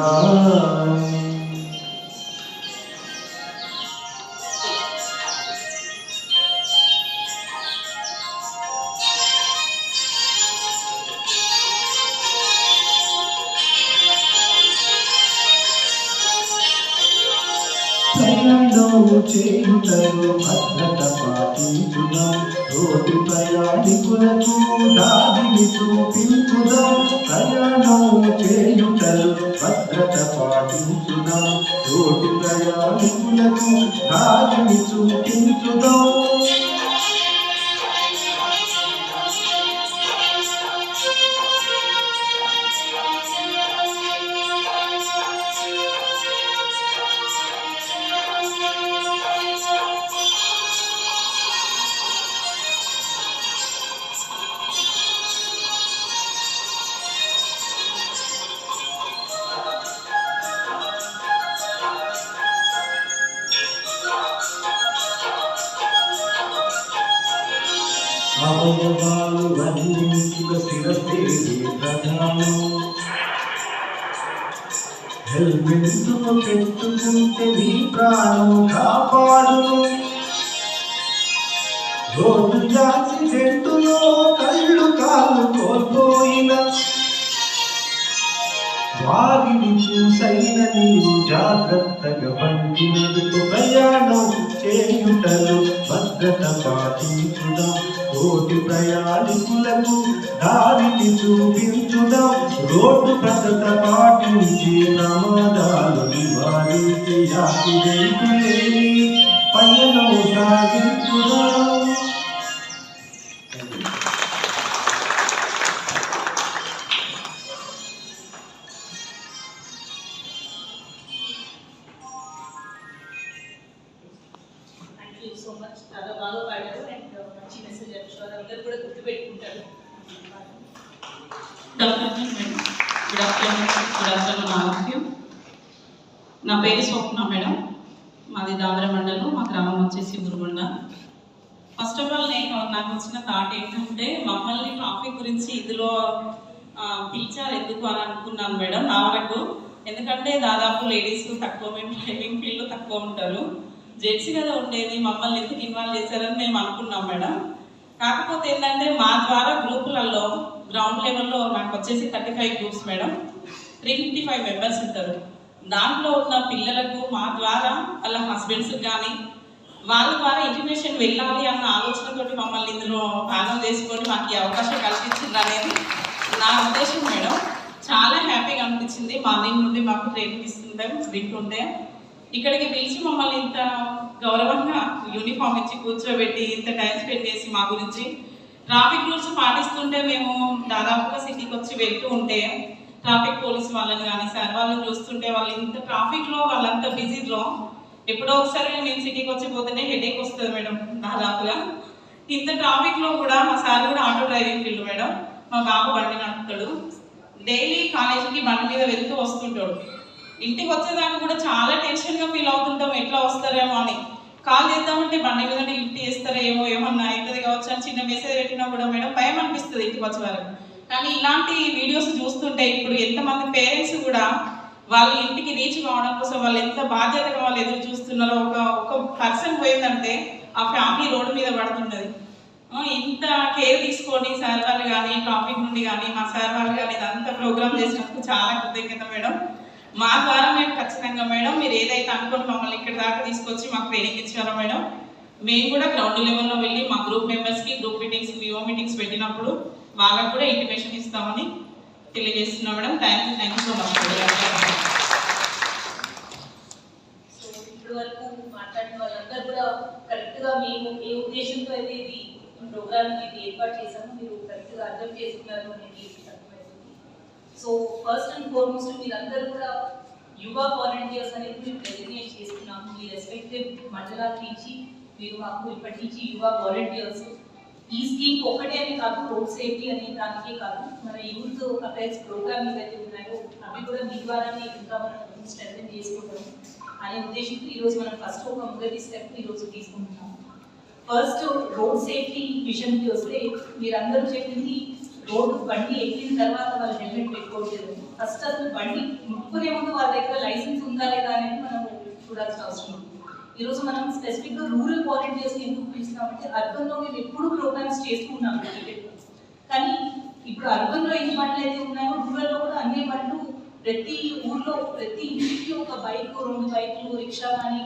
love. చేయుటలో భద్రత పాటించుదాం road ప్రయాణికులకు దారిని చూపించుదాం? ప్రయాణం చేయుటలో భద్రత పాటించుదాం రోడ్డు ప్రయాణికులకు దారిని చూపించుదాం? అవయవాలు వర్ణించిన శిరసే ప్రధానం. హెల్మెట్ పెట్టుకుంటే నీ ప్రాణం కాపాడు రోడ్డు జాతి చెట్టులో కళ్ళు కాళ్ళు కోల్పోయిన. వారిని చూసైన నీవు జాగ్రత్తగా బండి ప్రయాణం చేయుటలో భద్రత పాటించుదాం. రోడ్డు ప్రయాణికులకు దారిని చూపించుదాం. రోడ్డు భద్రత పాటించి ప్రమాదాలు నివారించి యాక్సిడెంటులేని సాగించుదాం. యూ సో మచ్ చాలా బాగా పాడారు. అండ్ uh, మంచి మెసేజ్ షూర్ అందరూ కూడా గుర్తుపెట్టుకుంటారు పెట్టుకుంటారు madam good afternoon good afternoon all నా పేరు స్వప్న మేడం మాది దాదర మండలం. మా గ్రామం వచ్చేసి ఉరుగుండ ఫస్ట్ ఆఫ్ ఆల్ నేను నాకు వచ్చిన థాట్ ఏంటంటే మమ్మల్ని ట్రాఫిక్ గురించి ఇందులో పిలిచారు ఎందుకు అని అనుకున్నాను మేడం నా వరకు. ఎందుకంటే దాదాపు లేడీస్ తక్కువ మేము డ్రైవింగ్ ఫీల్డ్లో తక్కువ ఉంటారు. జెంట్స్ కదా ఉండేది మమ్మల్ని ఎందుకు ఇన్వాల్వ్ చేశారని మేము అనుకున్నాం మేడం. కాకపోతే ఏంటంటే మా ద్వారా గ్రూపులలో గ్రౌండ్ లెవెల్లో నాకు వచ్చేసి thirty five groups madam. Three fifty five members ఉంటారు. దాంట్లో ఉన్న పిల్లలకు మా ద్వారా వాళ్ళ హస్బెండ్స్ కానీ వాళ్ళ ద్వారా ఇంటిమేషన్ వెళ్ళాలి అన్న ఆలోచనతోటి మమ్మల్ని ఇందులో ప్యానల్ చేసుకొని మాకు ఈ అవకాశం కల్పించింది అనేది నా ఉద్దేశం మేడం. చాలా హ్యాపీగా అనిపించింది. మార్నింగ్ నుండి మాకు ట్రైనింగ్ ఇస్తుంటే వింటుంటే ఇక్కడికి పిలిచి మమ్మల్ని ఇంత గౌరవంగా యూనిఫామ్ ఇచ్చి కూర్చోబెట్టి ఇంత టైం స్పెండ్ చేసి మా గురించి ట్రాఫిక్ రూల్స్ పాటిస్తుంటే మేము దాదాపుగా సిటీకి వచ్చి వెళ్తూ ఉంటే ట్రాఫిక్ పోలీస్ వాళ్ళని కానీ సార్ వాళ్ళని చూస్తుంటే వాళ్ళు ఇంత ట్రాఫిక్లో వాళ్ళంతా బిజీలో ఎప్పుడో ఒకసారి మేము సిటీకి వచ్చి పోతేనే హెడేక్ వస్తుంది మేడం దాదాపుగా. ఇంత ట్రాఫిక్లో కూడా మా సార్ కూడా ఆటో డ్రైవింగ్ ఫీల్డ్ మేడం. మా బాబు బండి నడుపుతాడు. డైలీ కాలేజీకి బండి మీద వెళ్తూ వస్తుంటాడు. ఇంటికి వచ్చేదాకా కూడా చాలా టెన్షన్గా ఫీల్ అవుతుంటాం ఎట్లా వస్తారేమో అని. కాల్ చేద్దామంటే బండి మీద లిఫ్ట్ చేస్తారేమో ఏమన్నా అవుతుంది కావచ్చు అని చిన్న మెసేజ్ పెట్టినా కూడా మేడం భయం అనిపిస్తుంది ఇంటికి వచ్చే వరకు. కానీ ఇలాంటి వీడియోస్ చూస్తుంటే ఇప్పుడు ఎంతమంది పేరెంట్స్ కూడా వాళ్ళ ఇంటికి రీచ్ కావడం కోసం వాళ్ళు ఎంత బాధ్యతగా వాళ్ళు ఎదురు చూస్తున్నారో ఒక ఒక పర్సన్ పోయిందంటే ఆ ఫ్యామిలీ రోడ్డు మీద పడుతున్నది. ఇంత కేర్ తీసుకొని సార్ వాళ్ళు కానీ టాపిక్ నుండి కానీ మా సార్ వాళ్ళు కానీ ఇదంతా ప్రోగ్రామ్ చేసినందుకు చాలా కృతజ్ఞత మేడం. మా ద్వారా మేము ఖచ్చితంగా మేడం మీరు ఏదైతే అనుకుని మమ్మల్ని ఇక్కడ దాకా తీసుకొచ్చి మాకు ట్రైనింగ్ ఇచ్చారో మేడం మేము కూడా గ్రౌండ్ లెవెల్లో వెళ్ళి మా గ్రూప్ మెంబర్స్కి గ్రూప్ మీటింగ్స్ వివో మీటింగ్స్ పెట్టినప్పుడు వాళ్ళకు కూడా ఇంటిమేషన్ ఇస్తామని తెలియజేస్తున్నాం madam. Thank you thank you so much so ఇప్పటి వరకు మాట్లాడిన వాళ్ళందరూ కూడా మేము ఏ ఉద్దేశంతో అయితే ఇది ప్రోగ్రామ్ ఏర్పాటు చేసాము మీరు కరెక్ట్గా అర్థం చేసుకున్నారు అనేది సో ఫస్ట్ అండ్ ఫార్మోస్ట్ మీరందరూ కూడా యువ వాలంటీర్స్ అనేది మేము డెసిగ్నేట్ చేస్తున్నాము మీ రెస్పెక్టివ్ మండలాల నుంచి మీరు మాకు ఇప్పటి నుంచి యువ వాలంటీర్స్ ఈ స్కీమ్ ఒకటే అని కాదు రోడ్ సేఫ్టీ అనే దానికే కాదు. మన యూత్ అఫైర్స్ ప్రోగ్రామ్ ఏదైతే ఉన్నాయో అవి కూడా మీ ద్వారానే ఇంకా మనం స్ట్రెంగ్ చేసుకుంటాం. అనే ఉద్దేశంతో ఈరోజు మనం ఫస్ట్ ఒక మొదటి స్టెప్ ఈరోజు తీసుకుంటున్నాం. ఫస్ట్ రోడ్ సేఫ్టీ విషయంకి వస్తే మీరందరూ చెప్పింది రోడ్డు బండి ఎక్కిన తర్వాత వాళ్ళు హెల్మెట్ పెట్టుకోవట్లేదు. ఫస్ట్ అసలు బండి ముక్కు ముందు వాళ్ళ దగ్గర లైసెన్స్ ఉందా లేదా అనేది మనం చూడాల్సిన అవసరం ఉంది. ఈరోజు మనం స్పెసిఫిక్గా రూరల్ వాలంటీర్స్ ఎందుకు పిలిచినామంటే అర్బన్లో మేము ఎప్పుడు ప్రోగ్రామ్స్ చేస్తూ కానీ ఇప్పుడు అర్బన్లో ఎన్ని బండ్లు అయితే ఉన్నాయో రూరల్లో కూడా అన్ని బండ్లు ప్రతి ఊర్లో ప్రతి ఇంటికి ఒక బైక్ రెండు బైకులు రిక్షా కానీ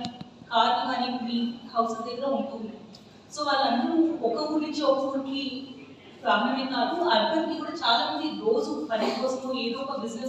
కార్లు కానీ మీ హౌసెస్ దగ్గర ఉంటూ ఉన్నాయి. సో వాళ్ళందరూ ఒక ఊరి నుంచి ఒక ఊరికి ప్రాబ్లమే కాదు. అర్బన్కి కూడా చాలా మంది రోజు పని కోసం ఏదో ఒక బిజినెస్